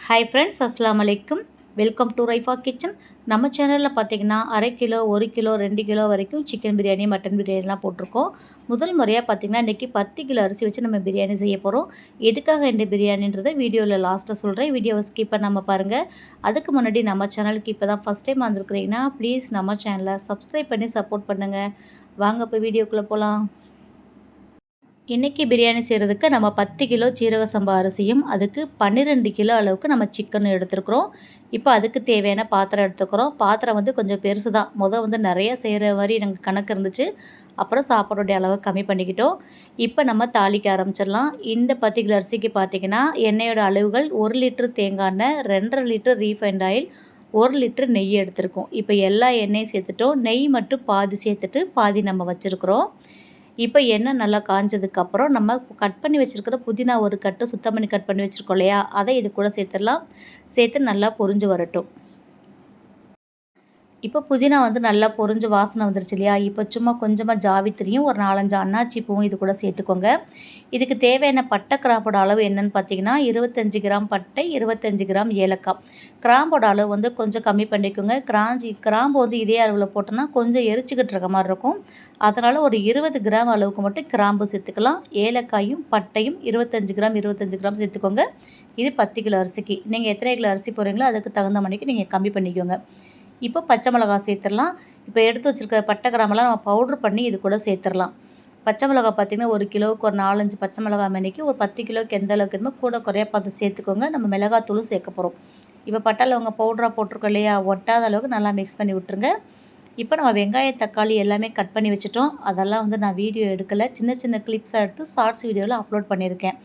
Hi friends அஸ்லாம் அலைக்கும் welcome to Raifa kitchen நம்ம சேனலில் பார்த்தீங்கன்னா அரை கிலோ ஒரு கிலோ ரெண்டு கிலோ வரைக்கும் சிக்கன் பிரியாணி மட்டன் பிரியாணிலாம் போட்டிருக்கோம். முதல் முறையாக பார்த்தீங்கன்னா இன்றைக்கி பத்து கிலோ அரிசி வச்சு நம்ம பிரியாணி செய்ய போகிறோம் எதுக்காக இந்த பிரியாணின்றதை வீடியோவில் லாஸ்ட்டில் சொல்கிறேன் வீடியோவை ஸ்கிப் பண்ணாமல் பாருங்கள் அதுக்கு முன்னாடி நம்ம சேனலுக்கு இப்போ தான் ஃபஸ்ட் டைம் வந்திருக்கிறீங்கன்னா ப்ளீஸ் நம்ம சேனலை சப்ஸ்கிரைப் பண்ணி சப்போர்ட் பண்ணுங்கள் வாங்க இப்போ வீடியோக்குள்ளே போகலாம் இன்றைக்கி பிரியாணி செய்கிறதுக்கு நம்ம பத்து கிலோ சீரக சம்பா அரிசியும் அதுக்கு பன்னிரெண்டு கிலோ அளவுக்கு நம்ம சிக்கன் எடுத்துருக்குறோம். இப்போ அதுக்கு தேவையான பாத்திரம் எடுத்துக்கிறோம். பாத்திரம் வந்து கொஞ்சம் பெருசு தான் முதல் வந்து நிறைய செய்கிற மாதிரி எனக்கு கணக்கு இருந்துச்சு. அப்புறம் சாப்பாடுடைய அளவை கம்மி பண்ணிக்கிட்டோம். இப்போ நம்ம தாளிக்க ஆரம்பிச்சிடலாம். இந்த பத்து கிலோ அரிசிக்கு பார்த்திங்கன்னா எண்ணெயோட அளவுகள் ஒரு லிட்டர் தேங்காய் எண்ணெய் ரெண்டரை லிட்டர் ரீஃபைண்ட் ஆயில் ஒரு லிட்டர் நெய் எடுத்திருக்கோம். இப்போ எல்லா எண்ணெயும் சேர்த்துட்டோம். நெய் மட்டும் பாதி சேர்த்துட்டு பாதி நம்ம வச்சுருக்குறோம். இப்போ எண்ணெய் நல்லா காஞ்சதுக்கப்புறம் நம்ம கட் பண்ணி வச்சுருக்கிற புதினா ஒரு கட்டு சுத்தம் பண்ணி கட் பண்ணி வச்சுருக்கோம் இல்லையா? அதை இது கூட சேர்த்துடலாம். சேர்த்து நல்லா பொரிஞ்சு வரட்டும். இப்போ புதினா வந்து நல்லா பொரிஞ்சு வாசனை வந்துருச்சு இல்லையா? இப்போ சும்மா கொஞ்சமாக ஜாவித்திரியும் ஒரு நாலஞ்சு அன்னாச்சி பூவும் இது கூட சேர்த்துக்கோங்க. இதுக்கு தேவையான பட்டை கிராம்போட அளவு என்னென்னு பார்த்தீங்கன்னா இருபத்தஞ்சி கிராம் பட்டை இருபத்தஞ்சி கிராம் ஏலக்காய். கிராம்போட அளவு வந்து கொஞ்சம் கம்மி பண்ணிக்கோங்க. கிராஞ்சி கிராம்பு வந்து இதே அளவில் போட்டோன்னா கொஞ்சம் எரிச்சிக்கிட்டு இருக்க மாதிரி இருக்கும். அதனால் ஒரு இருபது கிராம் அளவுக்கு மட்டும் கிராம்பு சேர்த்துக்கலாம். ஏலக்காயும் பட்டையும் இருபத்தஞ்சி கிராம் இருபத்தஞ்சி கிராம் சேர்த்துக்கோங்க. இது பத்து கிலோ அரிசிக்கு. நீங்கள் எத்தனை கிலோ அரிசி போகிறீங்களோ அதுக்கு தகுந்த மணிக்கு நீங்கள் கம்மி பண்ணிக்கோங்க. இப்போ பச்சை மிளகா சேர்த்துடலாம். இப்போ எடுத்து வச்சுருக்கிற பட்டை கிராமெல்லாம் நம்ம பவுட்ரு பண்ணி இது கூட சேர்த்துடலாம். பச்சை மிளகா பார்த்திங்கன்னா ஒரு கிலோவுக்கு ஒரு நாலஞ்சு பச்சை மிளகா மணிக்கு ஒரு பத்து கிலோவுக்கு எந்த அளவுக்கு வேணுமோ கூட குறைய பார்த்து சேர்த்துக்கோங்க. நம்ம மிளகாத்தூளும் சேர்க்க போகிறோம் இப்போ பட்டை லவங்க பவுடராக போட்டிருக்கோம் இல்லையா? ஒட்டாத அளவுக்கு நல்லா மிக்ஸ் பண்ணி விட்டுருங்க. இப்போ நம்ம வெங்காயம் தக்காளி எல்லாமே கட் பண்ணி வச்சுட்டோம். அதெல்லாம் வந்து நான் வீடியோ எடுக்கலை. சின்ன சின்ன கிளிப்ஸாக எடுத்து ஷார்ட்ஸ் வீடியோவில் அப்லோட் பண்ணியிருக்கேன்.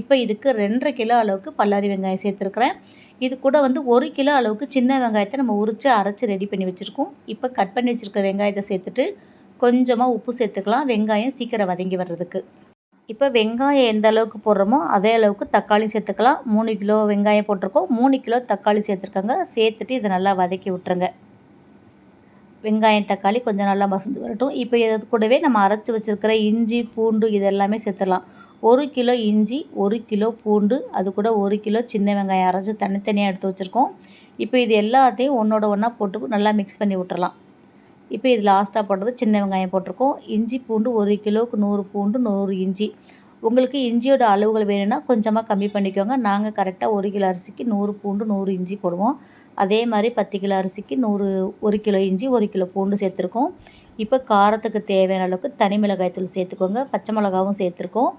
இப்போ இதுக்கு ரெண்டரை கிலோ அளவுக்கு பல்லாரி வெங்காயம் சேர்த்துருக்குறேன். இது கூட வந்து ஒரு கிலோ அளவுக்கு சின்ன வெங்காயத்தை நம்ம உரித்து அரைச்சி ரெடி பண்ணி வச்சுருக்கோம். இப்போ கட் பண்ணி வச்சுருக்க வெங்காயத்தை சேர்த்துட்டு கொஞ்சமாக உப்பு சேர்த்துக்கலாம். வெங்காயம் சீக்கிரம் வதங்கி வர்றதுக்கு. இப்போ வெங்காயம் எந்த அளவுக்கு போடுறோமோ அதே அளவுக்கு தக்காளி சேர்த்துக்கலாம். மூணு கிலோ வெங்காயம் போட்டிருக்கோம். மூணு கிலோ தக்காளி சேர்த்துருக்காங்க. சேர்த்துட்டு இதை நல்லா வதக்கி விட்டுருங்க. வெங்காயம் தக்காளி கொஞ்சம் நல்லா மசந்து வரட்டும். இப்போ இது கூடவே நம்ம அரைச்சி வச்சுருக்கிற இஞ்சி பூண்டு இதெல்லாமே சேர்த்துடலாம். ஒரு கிலோ இஞ்சி ஒரு கிலோ பூண்டு அது கூட ஒரு கிலோ சின்ன வெங்காயம் அரைச்சி தனித்தனியாக எடுத்து வச்சுருக்கோம். இப்போ இது எல்லாத்தையும் ஒன்றோட ஒன்றா போட்டு நல்லா மிக்ஸ் பண்ணி விட்டுறலாம். இப்போ இது லாஸ்ட்டாக போட்டது சின்ன வெங்காயம் போட்டிருக்கோம். இஞ்சி பூண்டு ஒரு கிலோவுக்கு நூறு பூண்டு நூறு இஞ்சி. உங்களுக்கு இஞ்சியோட அளவுகள் வேணும்னா கொஞ்சமாக கம்மி பண்ணிக்கோங்க. நாங்கள் கரெக்டாக ஒரு கிலோ அரிசிக்கு நூறு பூண்டு நூறு இஞ்சி போடுவோம். அதே மாதிரி பத்து கிலோ அரிசிக்கு நூறு ஒரு கிலோ இஞ்சி ஒரு கிலோ பூண்டு சேர்த்துருக்கோம். இப்போ காரத்துக்கு தேவையான அளவுக்கு தனி மிளகாய் தூள் சேர்த்துக்கோங்க. பச்சை மிளகாவும் சேர்த்துருக்கோம்.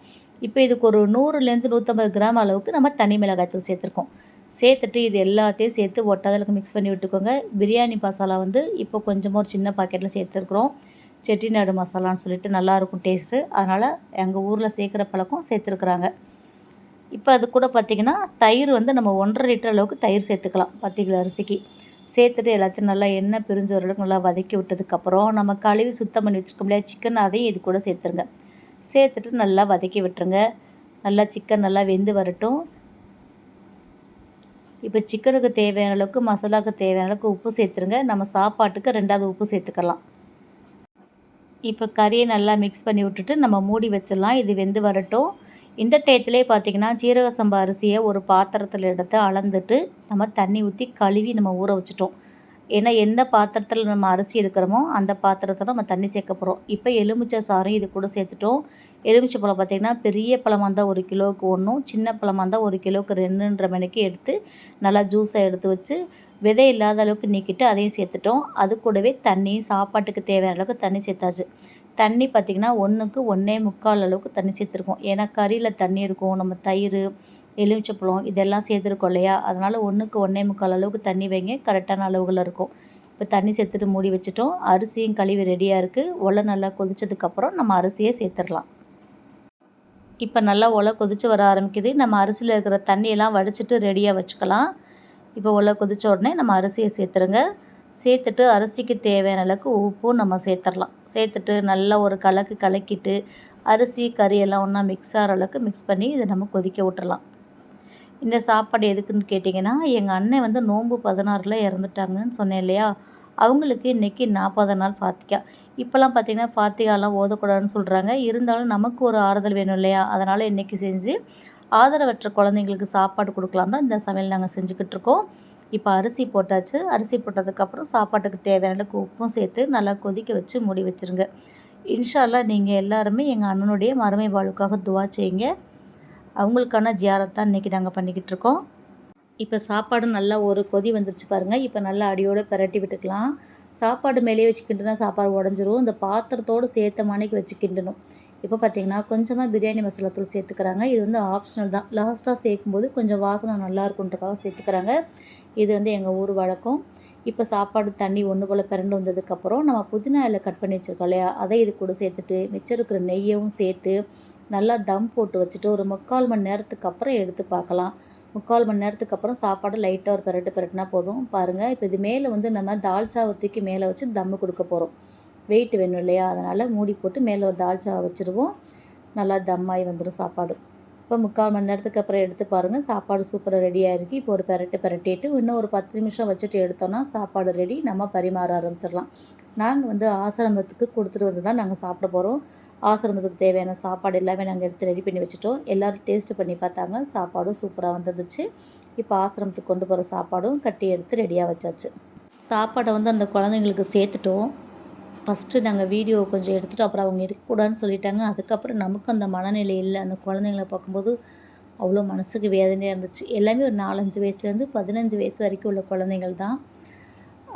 இப்போ இதுக்கு ஒரு நூறுலேருந்து நூற்றம்பது கிராம் அளவுக்கு நம்ம தனி மிளகாய் தூள் சேர்த்துருக்கோம். சேர்த்துட்டு இது எல்லாத்தையும் சேர்த்து ஒட்டாதலுக்கு மிக்ஸ் பண்ணி விட்டுக்கோங்க. பிரியாணி மசாலா வந்து இப்போ கொஞ்சமாக ஒரு சின்ன பாக்கெட்டில் சேர்த்துருக்குறோம். செட்டிநாடு மசாலான்னு சொல்லிட்டு நல்லாயிருக்கும் டேஸ்ட்டு அதனால் எங்கள் ஊரில் சேர்க்குற பழக்கம் சேர்த்துருக்குறாங்க. இப்போ அது கூட பார்த்திங்கன்னா தயிர் வந்து நம்ம ஒன்றரை லிட்டர் அளவுக்கு தயிர் சேர்த்துக்கலாம். பத்து கிலோ அரிசிக்கு? சேர்த்துட்டு எல்லாத்தையும் நல்லா எண்ணெய் பிரிஞ்ச வரளவுக்கு நல்லா வதக்கி விட்டதுக்கப்புறம் நம்ம கழுவி சுத்தம் பண்ணி வச்சுருக்கோம் இல்லையா? சிக்கன் அதையும் இது கூட சேர்த்துருங்க. சேர்த்துட்டு நல்லா வதக்கி விட்டுருங்க. நல்லா சிக்கன் நல்லா வெந்து வரட்டும். இப்போ சிக்கனுக்கு தேவையான அளவுக்கு மசாலாவுக்கு தேவையான அளவுக்கு உப்பு சேர்த்துருங்க. நம்ம சாப்பாட்டுக்கு ரெண்டாவது உப்பு சேர்த்துக்கலாம். இப்போ கறியை நல்லா மிக்ஸ் பண்ணி விட்டுட்டு நம்ம மூடி வச்சிடலாம். இது வெந்து வரட்டும். இந்த டயத்துலேயே பார்த்திங்கன்னா சீரக சம்பா அரிசியை ஒரு பாத்திரத்தில் எடுத்து அளந்துட்டு நம்ம தண்ணி ஊற்றி கழுவி நம்ம ஊற வச்சுட்டோம். ஏன்னா எந்த பாத்திரத்தில் நம்ம அரிசி எடுக்கிறோமோ அந்த பாத்திரத்தில் நம்ம தண்ணி சேர்க்க போகிறோம் இப்போ எலுமிச்சை சாரும் இது கூட சேர்த்துட்டோம். எலுமிச்சை பழம் பார்த்திங்கன்னா பெரிய பழமாக இருந்தால் ஒரு கிலோவுக்கு ஒன்றும் சின்ன பழமாக இருந்தால் ஒரு கிலோவுக்கு ரெண்டுன்ற மணிக்கு எடுத்து நல்லா ஜூஸை எடுத்து வச்சு விதை இல்லாத அளவுக்கு நீக்கிட்டு அதையும் சேர்த்துட்டோம். அது கூடவே தண்ணி சாப்பாட்டுக்கு தேவையான அளவுக்கு தண்ணி சேர்த்தாச்சு. தண்ணி பார்த்திங்கன்னா ஒன்றுக்கு ஒன்றே முக்கால் அளவுக்கு தண்ணி சேர்த்துருக்கோம். ஏன்னா கறியில் தண்ணி இருக்கும் நம்ம தயிர் எலுமிச்சப்பழம் இதெல்லாம் சேர்த்துருக்கோம் இல்லையா? அதனால் ஒன்றுக்கு ஒன்றே முக்கால் அளவுக்கு தண்ணி வைங்க. கரெக்டான அளவுகளில் இருக்கும். இப்போ தண்ணி சேர்த்துட்டு மூடி வச்சுட்டோம். அரிசியும் கழுவி ரெடியாக இருக்குது ஒலை நல்லா கொதிச்சதுக்கப்புறம் நம்ம அரிசியை சேர்த்துடலாம். இப்போ நல்லா ஒலை கொதித்து வர ஆரம்பிக்குது. நம்ம அரிசியில் இருக்கிற தண்ணியெல்லாம் வடிச்சிட்டு ரெடியாக வச்சுக்கலாம். இப்போ ஒலை கொதித்த உடனே நம்ம அரிசியை சேர்த்துருங்க. சேர்த்துட்டு அரிசிக்கு தேவையான அளவுக்கு உப்பும் நம்ம சேர்த்துடலாம். சேர்த்துட்டு நல்லா ஒரு கலக்கு கலக்கிட்டு அரிசி கறி எல்லாம் ஒன்றா மிக்ஸ் ஆகிற அளவுக்கு மிக்ஸ் பண்ணி இதை நம்ம கொதிக்க விட்டுறலாம் இந்த சாப்பாடு எதுக்குன்னு கேட்டிங்கன்னா எங்கள் அண்ணன் வந்து நோன்பு பதினாறில் இறந்துட்டாங்கன்னு சொன்னேன் இல்லையா? அவங்களுக்கு இன்றைக்கி நாற்பது நாள் ஃபாத்திகா. இப்போல்லாம் பார்த்திங்கன்னா ஃபாத்திகாலாம் ஓதக்கூடாதுன்னு சொல்கிறாங்க இருந்தாலும் நமக்கு ஒரு ஆறுதல் வேணும் இல்லையா? அதனால் இன்றைக்கி செஞ்சு ஆதரவற்ற குழந்தைங்களுக்கு சாப்பாடு கொடுக்கலாம் தான் இந்த சமையல் நாங்கள் செஞ்சுக்கிட்டு இருக்கோம். இப்போ அரிசி போட்டாச்சு. அரிசி போட்டதுக்கப்புறம் சாப்பாட்டுக்கு தேவையான அளவுக்கு உப்பும் சேர்த்து நல்லா கொதிக்க வச்சு மூடி வச்சுருங்க. இன்ஷால்லா நீங்கள் எல்லாருமே எங்கள் அண்ணனுடைய மறுமை வாழ்வுக்காக துவா செய்யுங்க. அவங்களுக்கான ஜியாரத்தான் இன்றைக்கி நாங்கள் பண்ணிக்கிட்டு இருக்கோம். இப்போ சாப்பாடு நல்லா ஒரு கொதி வந்துருச்சு பாருங்கள் இப்போ நல்லா அடியோடு பிரட்டி விட்டுக்கலாம். சாப்பாடு மேலேயே வச்சு கிண்டுனா சாப்பாடு உடஞ்சிரும். இந்த பாத்திரத்தோடு சேர்த்த மணிக்கு வச்சு கிண்டணும் இப்போ பார்த்தீங்கன்னா கொஞ்சமாக பிரியாணி மசாலா தூள் சேர்த்துக்கிறாங்க. இது வந்து ஆப்ஷனல் தான். லாஸ்ட்டாக சேர்க்கும்போது கொஞ்சம் வாசனை நல்லா இருக்குன்றக்காக சேர்த்துக்கிறாங்க. இது வந்து எங்கள் ஊர் வழக்கம். இப்போ சாப்பாடு தண்ணி ஒன்று போல் பிறண்டு வந்ததுக்கப்புறம் நம்ம புதினா இலை கட் பண்ணி வச்சுருக்கோம் இல்லையா? அதை இது கூட சேர்த்துட்டு மிச்சம் இருக்கிற நெய்யவும் சேர்த்து நல்லா தம் போட்டு வச்சுட்டு ஒரு முக்கால் மணி நேரத்துக்கு அப்புறம் எடுத்து பார்க்கலாம். முக்கால் மணி நேரத்துக்கு அப்புறம் சாப்பாடு லைட்டாக ஒரு பெரட்டு பெரட்டினா போதும். பாருங்கள் இப்போ இது மேலே வந்து நம்ம தால்ச்சாவை தூக்கி மேலே வச்சு தம்மு கொடுக்க போகிறோம் வெயிட் வேணும் இல்லையா? அதனால் மூடி போட்டு மேலே ஒரு தால்ச்சாவை வச்சுருவோம். நல்லா தம்மாகி வந்துடும் சாப்பாடு. இப்போ முக்கால் மணி நேரத்துக்கு அப்புறம் எடுத்து பாருங்கள் சாப்பாடு சூப்பராக ரெடியாக இருக்குது இப்போ ஒரு பெரட்டு பெரட்டிட்டு இன்னும் ஒரு பத்து நிமிஷம் வச்சுட்டு எடுத்தோன்னா சாப்பாடு ரெடி நம்ம பரிமாற ஆரம்பிச்சிடலாம். நாங்கள் வந்து ஆசிரமத்துக்கு கொடுத்துட்டு வந்து தான் நாங்கள் சாப்பிட போகிறோம் ஆசிரமத்துக்கு தேவையான சாப்பாடு எல்லாமே நாங்கள் எடுத்து ரெடி பண்ணி வச்சுட்டோம். எல்லோரும் டேஸ்ட் பண்ணி பார்த்தாங்க. சாப்பாடும் சூப்பராக வந்துருந்துச்சு. இப்போ ஆசிரமத்துக்கு கொண்டு போகிற சாப்பாடும் கட்டி எடுத்து ரெடியாக வச்சாச்சு. சாப்பாடை வந்து அந்த குழந்தைங்களுக்கு சேர்த்துட்டோம். ஃபஸ்ட்டு நாங்கள் வீடியோ கொஞ்சம் எடுத்துகிட்டு அப்புறம் அவங்க இருக்கக்கூடாதுன்னு சொல்லிட்டாங்க. அதுக்கப்புறம் நமக்கு அந்த மனநிலை இல்லை. அந்த குழந்தைங்கள பார்க்கும்போது அவ்வளோ மனசுக்கு வேதனையாக இருந்துச்சு. எல்லாமே ஒரு நாலஞ்சு வயசுலேருந்து பதினஞ்சு வயசு வரைக்கும் உள்ள குழந்தைங்கள் தான்.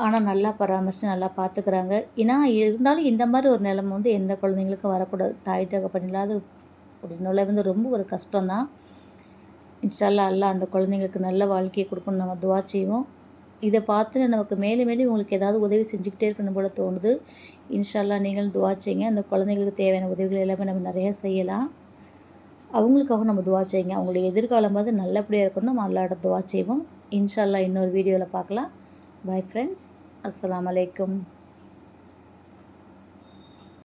ஆனால் நல்லா பராமரித்து நல்லா பார்த்துக்குறாங்க. ஏன்னா இருந்தாலும் இந்த மாதிரி ஒரு நிலமை வந்து எந்த குழந்தைங்களுக்கும் வரக்கூடாது. தாய் தகப்பன் இல்லாத ஒரு நிலை வந்து ரொம்ப ஒரு கஷ்டம்தான். இன்ஷால்லா அல்லா அந்த குழந்தைங்களுக்கு நல்ல வாழ்க்கையை கொடுக்கணும். நம்ம துவா செய்வோம். இதை பார்த்து நமக்கு மேலே மேலே உங்களுக்கு ஏதாவது உதவி செஞ்சுக்கிட்டே இருக்கணும் போல் தோணுது. இன்ஷால்லா நீங்களும் துவா செய்யுங்க. அந்த குழந்தைங்களுக்கு தேவையான உதவிகள் எல்லாமே நம்ம நிறையா செய்யலாம். அவங்களுக்காக நம்ம துவா செய்யுங்க. அவங்களுடைய எதிர்காலம் வந்து நல்லபடியாக இருக்கணும். நம்ம அல்லாட துவா செய்வோம். இன்ஷால்லா இன்னொரு வீடியோவில் பார்க்கலாம். பாய் ஃப்ரெண்ட்ஸ் அஸ்லாம் வலைக்கம்